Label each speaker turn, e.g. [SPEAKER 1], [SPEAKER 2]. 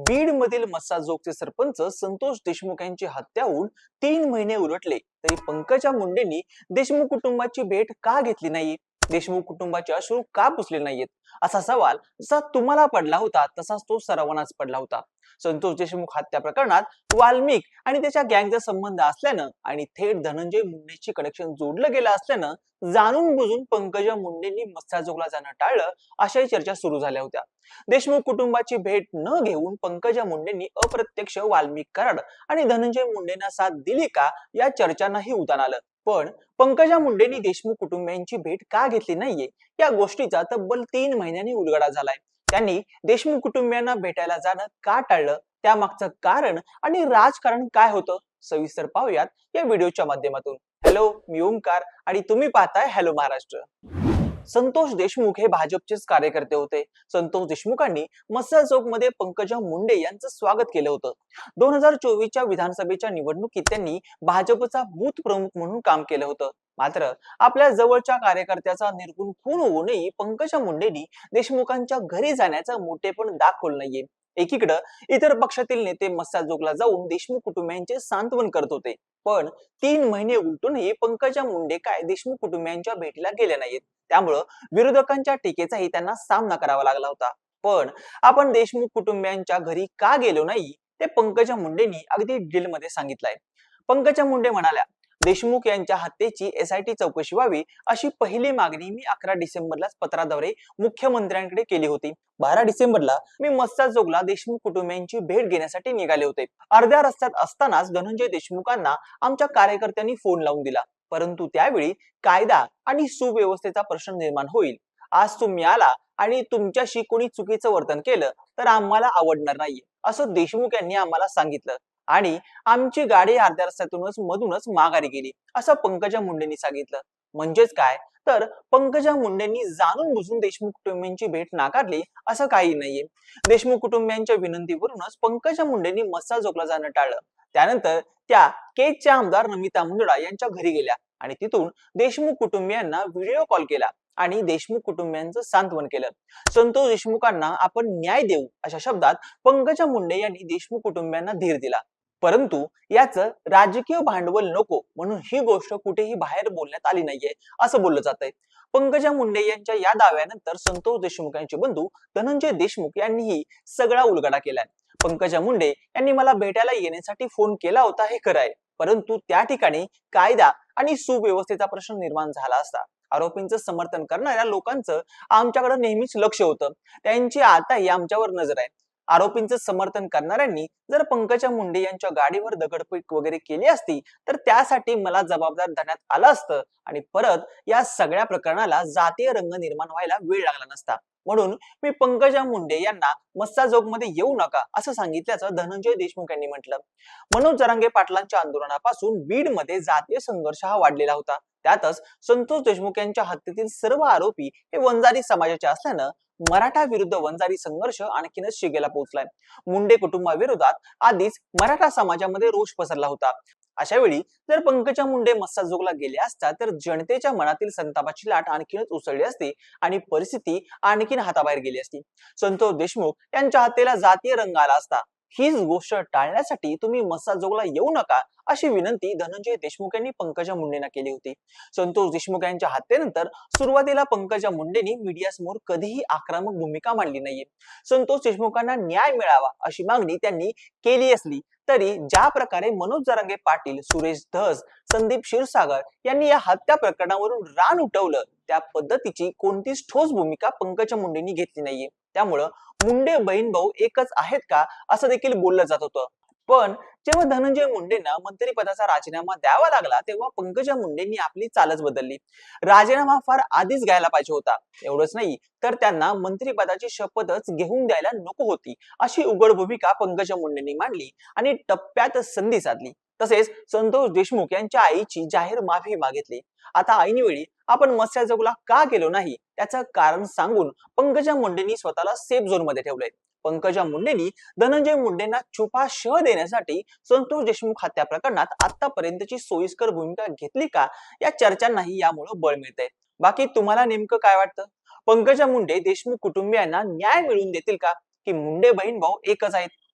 [SPEAKER 1] बीड मधील मस्साजोगचे सरपंच संतोष देशमुख यांची हत्या होऊन तीन महिने उलटले. तरी पंकजा मुंडेंनी देशमुख कुटुंबाची भेट का घेतली नाही? देशमुख कुटुंबाचे अश्रू का पुसले नाहीयेत? असा सवाल जसा तुम्हाला पडला होता तसाच तो सर्वांनाच पडला होता. संतोष देशमुख हत्या प्रकरणात वाल्मिक आणि त्याच्या गँगचा संबंध असल्यानं आणि थेट धनंजय मुंडेची कनेक्शन जोडलं गेलं असल्यानं जाणून बुजून पंकजा मुंडेंनी मस्साजोगला जाणं टाळलं अशाही चर्चा सुरू झाल्या होत्या. देशमुख कुटुंबाची भेट न घेऊन पंकजा मुंडेंनी अप्रत्यक्ष वाल्मिक कराड आणि धनंजय मुंडेंना साथ दिली का या चर्चांनाही उदान आलं. पण पंकजा मुंडेंनी देशमुख कुटुंबियांची भेट का घेतली नाहीये? या गोष्टीचा तब्बल तीन महिन्यांनी उलगडा झालाय. त्यांनी देशमुख कुटुंबियांना भेटायला जाणं का टाळलं? त्यामागचं कारण आणि राजकारण काय होतं? सविस्तर पाहूयात या व्हिडिओच्या माध्यमातून. हॅलो मी ओंकार आणि तुम्ही पाहताय हॅलो महाराष्ट्र. संतोष देशमुख हे भाजपचेच कार्यकर्ते होते. संतोष देशमुखांनी मस्सा चौकमध्ये पंकजा मुंडे यांचं स्वागत केलं होतं. दोन हजार चोवीसच्या विधानसभेच्या निवडणुकीत त्यांनी भाजपचा बूथ प्रमुख म्हणून काम केलं होतं. मात्र आपल्या जवळच्या कार्यकर्त्याचा निर्गुण खून होऊनही पंकजा मुंडेंनी देशमुखांच्या घरी जाण्याचं मोठेपण दाखवलं नाहीये. एकीकडं इतर पक्षातील नेते मस्साजोगला जाऊन देशमुख कुटुंबियांचे सांत्वन करत होते. पण तीन महिने उलटूनही पंकजा मुंडे काय देशमुख कुटुंबियांच्या भेटीला गेल्या नाहीत. त्यामुळं विरोधकांच्या टीकेचाही त्यांना सामना करावा लागला होता. पण आपण देशमुख कुटुंबियांच्या घरी का गेलो नाही ते पंकजा मुंडेंनी अगदी डिटेल मध्ये सांगितलंय. पंकजा मुंडे म्हणाल्या देशमुख यांच्या हत्येची एसआयटी चौकशी व्हावी अशी पहिली मागणी मी अकरा डिसेंबरलाच पत्राद्वारे मुख्यमंत्र्यांकडे केली होती. बारा डिसेंबरला मी मस्साजोगला देशमुख कुटुंबियांची भेट घेण्यासाठी निघाले होते. अर्ध्या रस्त्यात असतानाच धनंजय देशमुखांना आमच्या कार्यकर्त्यांनी फोन लावून दिला. परंतु त्यावेळी कायदा आणि सुव्यवस्थेचा प्रश्न निर्माण होईल. आज तुम्ही आला आणि तुमच्याशी कोणी चुकीचं वर्तन केलं तर आम्हाला आवडणार नाहीये असं देशमुख यांनी आम्हाला सांगितलं. आणि आमची गाडी अर्ध्या रस्त्यातूनच मधूनच माघारी गेली असं पंकजा मुंडेंनी सांगितलं. म्हणजेच काय? तर पंकजा मुंडेंनी जाणून बुजून देशमुख कुटुंबियांची भेट नाकारली असं काही नाहीये. देशमुख कुटुंबियांच्या विनंतीवरूनच पंकजा मुंडेंनी मस्सा जोगला जाणं टाळलं. त्यानंतर त्या केजच्या आमदार नमिता मुंदडा यांच्या घरी गेल्या आणि तिथून देशमुख कुटुंबियांना व्हिडिओ कॉल केला आणि देशमुख कुटुंबियांचं सांत्वन केलं. संतोष देशमुखांना आपण न्याय देऊ अशा शब्दात पंकजा मुंडे यांनी देशमुख कुटुंबियांना धीर दिला. परंतु याचं राजकीय भांडवल नको म्हणून ही गोष्ट कुठेही बाहेर बोलण्यात आली नाहीये असं बोललं जात आहे पंकजा मुंडे यांच्या या दाव्यानंतर संतोष देशमुख यांचे बंधू धनंजय देशमुख यांनीही सगळा उलगडा केलाय. पंकजा मुंडे यांनी मला भेटायला येण्यासाठी फोन केला होता हे खरं आहे. परंतु त्या ठिकाणी कायदा आणि सुव्यवस्थेचा प्रश्न निर्माण झाला असता. आरोपींचं समर्थन करणाऱ्या लोकांचं आमच्याकडे नेहमीच लक्ष होतं. त्यांची आताही आमच्यावर नजर आहे. आरोपींचं समर्थन करणाऱ्यांनी जर पंकजा मुंडे यांच्या गाडीवर दगडफेक वगैरे केली असती तर त्यासाठी मला जबाबदार धरण्यात आलं असतं आणि परत या सगळ्या प्रकरणाला जातीय रंग निर्माण व्हायला वेळ लागला नसता. म्हणून मी पंकजा मुंडे यांना मस्साजोगमध्ये येऊ नका असं सांगितल्याचं धनंजय देशमुख यांनी म्हटलं. मनोज जरांगे पाटलांच्या आंदोलनापासून बीडमध्ये जातीय संघर्ष हा वाढलेला होता. त्यातच संतोष देशमुख यांच्या हत्येतील सर्व आरोपी हे वंजारी समाजाचे असल्यानं मराठा विरुद्ध वंजारी संघर्ष आणखीनच शिगेला पोहोचलाय. मुंडे कुटुंबाविरोधात आधीच मराठा समाजामध्ये रोष पसरला होता. अशा वेळी जर पंकजा मुंडे मस्साजोगला गेले असता तर जनतेच्या मनातील संतापाची लाट आणखीनच उसळली असती आणि परिस्थिती आणखीन हाताबाहेर गेली असती. संतोष देशमुख यांच्या हत्येला जातीय रंग आला असता. हीच गोष्ट टाळण्यासाठी तुम्ही मसाजोगला येऊ नका अशी विनंती धनंजय देशमुख यांनी पंकजा मुंडेंना केली होती. संतोष देशमुख यांच्या हत्येनंतर सुरुवातीला पंकजा मुंडेंनी मीडियासमोर कधीही आक्रमक भूमिका मांडली नाहीये. संतोष देशमुखांना न्याय मिळावा अशी मागणी त्यांनी केली असली तरी ज्या प्रकारे मनोज जरांगे पाटील सुरेश धस संदीप क्षीरसागर यांनी या हत्या प्रकरणावरून रान उठवलं त्या पद्धतीची कोणतीच ठोस भूमिका पंकजा मुंडेंनी घेतली नाहीये. त्यामुळं मुंडे बहीण भाऊ एकच आहेत का? असं देखील बोललं जात होतं. पण जेव्हा धनंजय मुंडेंना मंत्रिपदाचा राजीनामा द्यावा लागला तेव्हा पंकजा मुंडेंनी आपली चालच बदलली. राजीनामा फार आधीच घ्यायला पाहिजे होता. एवढंच नाही तर त्यांना मंत्रिपदाची शपथच घेऊन द्यायला नको होती अशी उघड भूमिका पंकजा मुंडेंनी मांडली आणि टप्प्यात संधी साधली. तसेच संतोष देशमुख यांच्या आईची जाहीर माफी मागितली. आता ऐनवेळी आपण मत्स्याजोगला का गेलो नाही? त्याचं कारण सांगून पंकजा मुंडेंनी स्वतःला सेफ झोनमध्ये ठेवलंय. पंकजा मुंडेंनी धनंजय मुंडेंना छुपा शह देण्यासाठी संतोष देशमुख हत्या प्रकरणात आतापर्यंतची सोयीस्कर भूमिका घेतली का? या चर्चांनाही यामुळे बळ मिळतंय. बाकी तुम्हाला नेमकं काय वाटतं? पंकजा मुंडे देशमुख कुटुंबियांना न्याय मिळवून देतील का? की मुंडे बहीण भाऊ एकच आहेत?